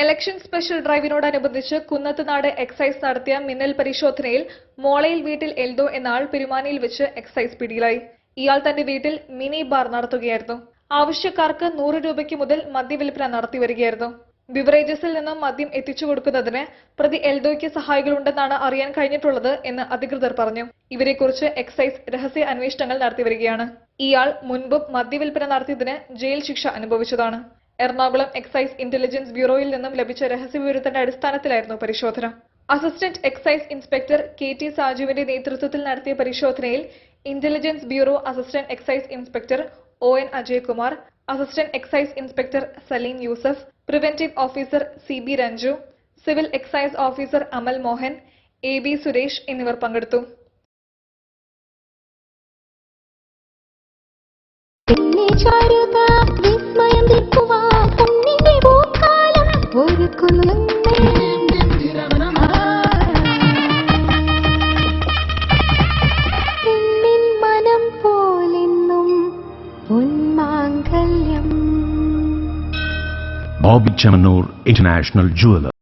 Election special ഡ്രൈവിനോടനുബന്ധിച്ച് Kunnathunad excise നടത്തിയ മിന്നൽ പരിശോധനയിൽ മോളയിൽ വീട്ടിൽ എൽദോ എന്ന ആൾ പെരുമാനിയിൽ വെച്ച് എക്സൈസ് പിടിയിലായി. ഇയാൾ തന്റെ വീട്ടിൽ മിനി ബാർ നടത്തുകയായിരുന്നു. ആവശ്യക്കാർക്ക് നൂറ് രൂപയ്ക്ക് മുതൽ മദ്യവിൽപ്പന നടത്തി വരികയായിരുന്നു. ബിവറേജസിൽ നിന്നും മദ്യം എത്തിച്ചു കൊടുക്കുന്നതിന് പ്രതി എൽദോയ്ക്ക് സഹായികളുണ്ടെന്നാണ് അറിയാൻ കഴിഞ്ഞിട്ടുള്ളത് എന്ന് അധികൃതർ പറഞ്ഞു. ഇവരെക്കുറിച്ച് എക്സൈസ് രഹസ്യ അന്വേഷണങ്ങൾ നടത്തിവരികയാണ് ഇയാൾ മുൻപും മദ്യവിൽപ്പന നടത്തിയതിന് ജയിൽ ശിക്ഷ അനുഭവിച്ചതാണ്. എറണാകുളം എക്സൈസ് ഇന്റലിജൻസ് ബ്യൂറോയിൽ നിന്നും ലഭിച്ച രഹസ്യവിവരത്തിന്റെ അടിസ്ഥാനത്തിലായിരുന്നു പരിശോധന. Assistant excise inspector K T സാജുവിന്റെ നേതൃത്വത്തിൽ നടത്തിയ പരിശോധനയിൽ intelligence bureau assistant excise inspector O N Ajaykumar assistant excise inspector Saleem Yusuf preventive officer C B Ranju civil excise officer Amal Mohan A B Suresh എന്നിവർ പങ്കെടുത്തു. ചാരുത പൊന്മാങ്കല്യം Bobby Chamanur International Jeweler.